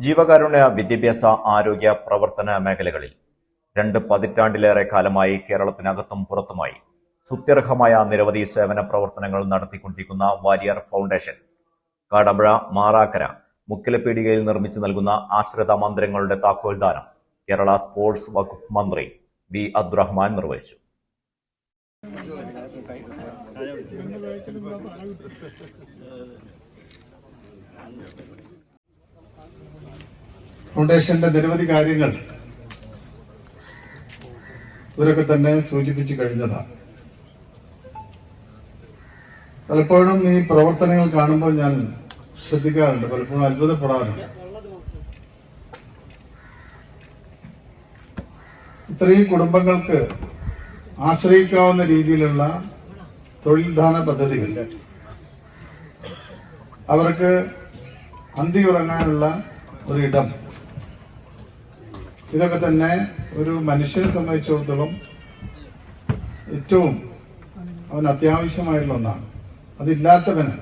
ജീവകാരുണ്യ വിദ്യാഭ്യാസ ആരോഗ്യ പ്രവർത്തന മേഖലകളിൽ രണ്ട് പതിറ്റാണ്ടിലേറെ കാലമായി കേരളത്തിനകത്തും പുറത്തുമായി സുത്യർഹമായ നിരവധി സേവന പ്രവർത്തനങ്ങൾ നടത്തിക്കൊണ്ടിരിക്കുന്ന വാരിയർ ഫൗണ്ടേഷൻ കാടമ്പഴ മാറാക്കര മുക്കിലപ്പീടികയിൽ നിർമ്മിച്ചു നൽകുന്ന ആശ്രിത മന്ദിരങ്ങളുടെ താക്കോൽദാനം കേരള സ്പോർട്സ് വകുപ്പ് മന്ത്രി വി അബ്ദുറഹ്മാൻ നിർവഹിച്ചു. ഫൗണ്ടേഷന്റെ നിരവധി കാര്യങ്ങൾ ഇവരൊക്കെ തന്നെ സൂചിപ്പിച്ചു കഴിഞ്ഞതാണ്. പലപ്പോഴും ഈ പ്രവർത്തനങ്ങൾ കാണുമ്പോൾ ഞാൻ ശ്രദ്ധിക്കാറുണ്ട് പലപ്പോഴും അത്ഭുതപ്പെടാറുണ്ട്. ഇത്രയും കുടുംബങ്ങൾക്ക് ആശ്രയിക്കാവുന്ന രീതിയിലുള്ള തൊഴിൽദാന പദ്ധതികൾ അവർക്ക് അന്തി ഉറങ്ങാനുള്ള ഒരിടം. ഇതൊക്കെ തന്നെ ഒരു മനുഷ്യനെ സംബന്ധിച്ചിടത്തോളം ഏറ്റവും അവൻ അത്യാവശ്യമായിട്ടുള്ള ഒന്നാണ്. അതില്ലാത്തവന്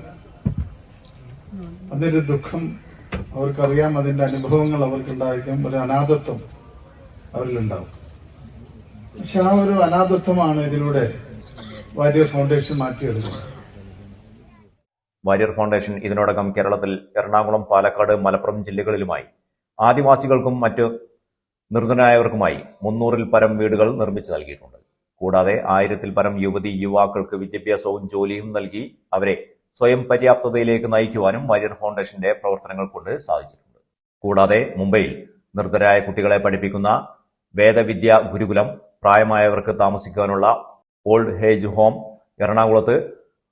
അതിന്റെ ദുഃഖം അവർക്കറിയാം അതിന്റെ അനുഭവങ്ങൾ അവർക്കുണ്ടായിരിക്കും ഒരു അനാഥത്വം അവരിലുണ്ടാവും. പക്ഷെ ആ ഒരു അനാഥത്വമാണ് ഇതിലൂടെ വാര്യർ ഫൗണ്ടേഷൻ മാറ്റിയെടുക്കുന്നത്. വാരിയർ ഫൗണ്ടേഷൻ ഇതിനോടകം കേരളത്തിൽ എറണാകുളം പാലക്കാട് മലപ്പുറം ജില്ലകളിലുമായി ആദിവാസികൾക്കും മറ്റ് നിർധനായവർക്കുമായി മുന്നൂറിൽ പരം വീടുകൾ നിർമ്മിച്ചു നൽകിയിട്ടുണ്ട്. കൂടാതെ ആയിരത്തിൽ പരം യുവതി യുവാക്കൾക്ക് വിദ്യാഭ്യാസവും ജോലിയും നൽകി അവരെ സ്വയം പര്യാപ്തതയിലേക്ക് നയിക്കുവാനും വാര്യർ ഫൗണ്ടേഷന്റെ പ്രവർത്തനങ്ങൾ കൊണ്ട് സാധിച്ചിട്ടുണ്ട്. കൂടാതെ മുംബൈയിൽ നിർദ്ധരായ കുട്ടികളെ പഠിപ്പിക്കുന്ന വേദവിദ്യ ഗുരുകുലം പ്രായമായവർക്ക് താമസിക്കാനുള്ള ഓൾഡ് ഹേജ് ഹോം എറണാകുളത്ത്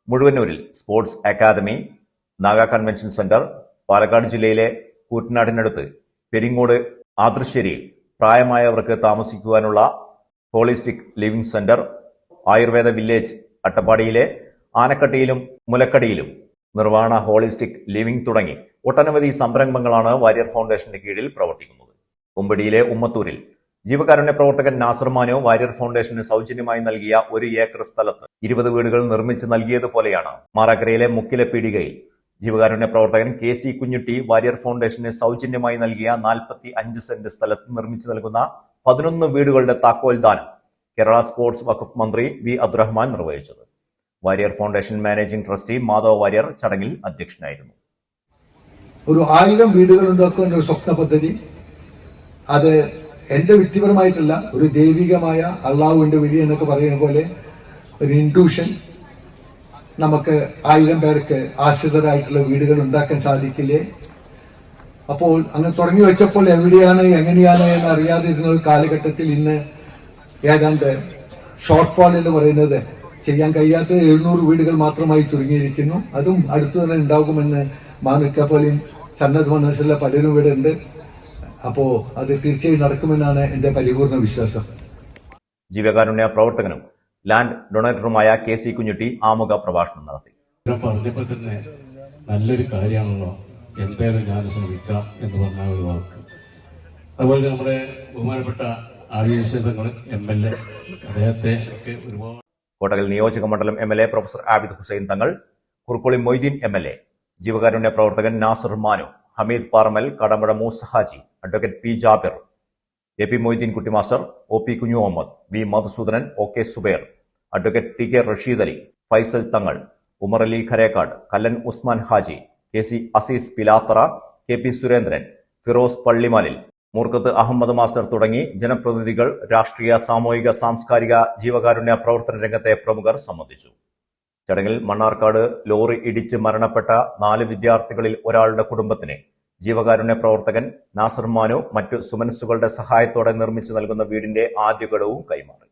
മുഴുവന്നൂരിൽ sports academy Naga convention centre Palakkad ജില്ലയിലെ കൂറ്റനാടിനടുത്ത് പെരിങ്ങോട് ആദൃശ്ശേരിയിൽ പ്രായമായവർക്ക് താമസിക്കുവാനുള്ള holistic living centre Ayurveda village അട്ടപ്പാടിയിലെ ആനക്കട്ടിയിലും മുലക്കടിയിലും നിർവാണ ഹോളിസ്റ്റിക് ലിവിംഗ് തുടങ്ങി ഒട്ടനവധി സംരംഭങ്ങളാണ് വാരിയർ ഫൗണ്ടേഷന്റെ കീഴിൽ പ്രവർത്തിക്കുന്നത്. കുമ്പടിയിലെ ഉമ്മത്തൂരിൽ ജീവകാരുണ്യ പ്രവർത്തകൻ നാസർ മാനോ വാരിയർ ഫൗണ്ടേഷന് സൗജന്യമായി നൽകിയ ഒരു ഏക്കർ സ്ഥലത്ത് ഇരുപത് വീടുകൾ നിർമ്മിച്ച് നൽകിയതുപോലെയാണ്. മാറാക്കരയിലെ മുക്കിലെ പീടികയിൽ ജീവകാരുണ്യ പ്രവർത്തകൻ കെ സി കുഞ്ഞുട്ടി വാര്യർ ഫൗണ്ടേഷന് സൗജന്യമായി നൽകിയ നാൽപ്പത്തി അഞ്ച് സെന്റ് സ്ഥലത്ത് നിർമ്മിച്ചു നൽകുന്ന പതിനൊന്ന് വീടുകളുടെ താക്കോൽ ദാനം കേരള സ്പോർട്സ് വഖഫ് മന്ത്രി വി അബ്ദുറഹ്മാൻ നിർവഹിച്ചത്. Warrier foundation managing trustee Madhav Warrier ചടങ്ങിൽ അധ്യക്ഷനായിരുന്നു. ഒരു ആയിരം വീടുകൾ ഉണ്ടാക്കുന്ന ഒരു സ്വപ്ന പദ്ധതി. അത് എന്റെ വ്യക്തിപരമായിട്ടുള്ള ഒരു ദൈവികമായ അള്ളാഹുവിന്റെ വിളി എന്നൊക്കെ പറയുന്ന പോലെ ഒരു ഇൻഡ്യൂഷൻ നമുക്ക് ആയിരം പേർക്ക് ആശ്രിതരായിട്ടുള്ള വീടുകൾ ഉണ്ടാക്കാൻ സാധിക്കില്ലേ? അപ്പോൾ അങ്ങ് തുടങ്ങി വെച്ചപ്പോൾ എവിടെയാണ് എങ്ങനെയാണ് എന്ന് അറിയാതെ ഇരുന്ന ഒരു കാലഘട്ടത്തിൽ ഇന്ന് ഏതാണ്ട് ഷോർട്ട് ഫോൾ എന്ന് പറയുന്നത് ചെയ്യാൻ കഴിയാത്ത എഴുന്നൂറ് വീടുകൾ മാത്രമായി ചുരുങ്ങിയിരിക്കുന്നു. അതും അടുത്തു തന്നെ ഉണ്ടാകുമെന്ന് മാനുക്ക പോലെയും സന്നദ്ധ മനസ്സിലുള്ള പലരും ഇവിടെ ഉണ്ട്. അപ്പോ അത് തീർച്ചയായും നടക്കുമെന്നാണ് എന്റെ പരിപൂർണ വിശ്വാസം. ജീവകാരുണ്യ പ്രവർത്തകനും ലാൻഡ് ഡൊണേറ്ററുമായ കെ സി കുഞ്ഞുട്ടി ആമുഖ പ്രഭാഷണം നടത്തി. പറഞ്ഞപ്പോൾ തന്നെ നല്ലൊരു കാര്യമാണല്ലോ എന്തായാലും ഞാൻ ശ്രമിക്കാം എന്ന് പറഞ്ഞ ഒരു വാക്ക്. അതുപോലെ നമ്മുടെ ബഹുമാനപ്പെട്ട ആദിവാസികൾ എം എൽ എ അദ്ദേഹത്തെ ഒക്കെ ഒരുപാട് കോട്ടകൽ നിയോജക മണ്ഡലം M L A professor Abid Hussain Thangal Kurukkoli Moideen M L A ജീവകാരുണ്യ പ്രവർത്തകൻ Nasar Manu Hameed Parmal Kadampuzha Moosa Haji advocate P Jabir A P Moideen master O P Kunju Muhammad V Madhusoodanan O K Zubair advocate T K Rasheed Ali Faisal Thangal Umar Ali Kharekkad Kallan Usman Haji K C Azeez Pilathara K P Surendran Firoz Pallimalil Moorkath Ahammed master തുടങ്ങി ജനപ്രതിനിധികൾ രാഷ്ട്രീയ സാമൂഹിക സാംസ്കാരിക ജീവകാരുണ്യ പ്രവർത്തന രംഗത്തെ പ്രമുഖർ സംബന്ധിച്ചു. ചടങ്ങിൽ മണ്ണാർക്കാട് ലോറി ഇടിച്ച് മരണപ്പെട്ട നാല് വിദ്യാർത്ഥികളിൽ ഒരാളുടെ കുടുംബത്തിന് ജീവകാരുണ്യ പ്രവർത്തകൻ നാസർ മാനു മറ്റു സുമനസുകളുടെ സഹായത്തോടെ നിർമ്മിച്ചു നൽകുന്ന വീടിന്റെ ആദ്യ ഘടവും കൈമാറി.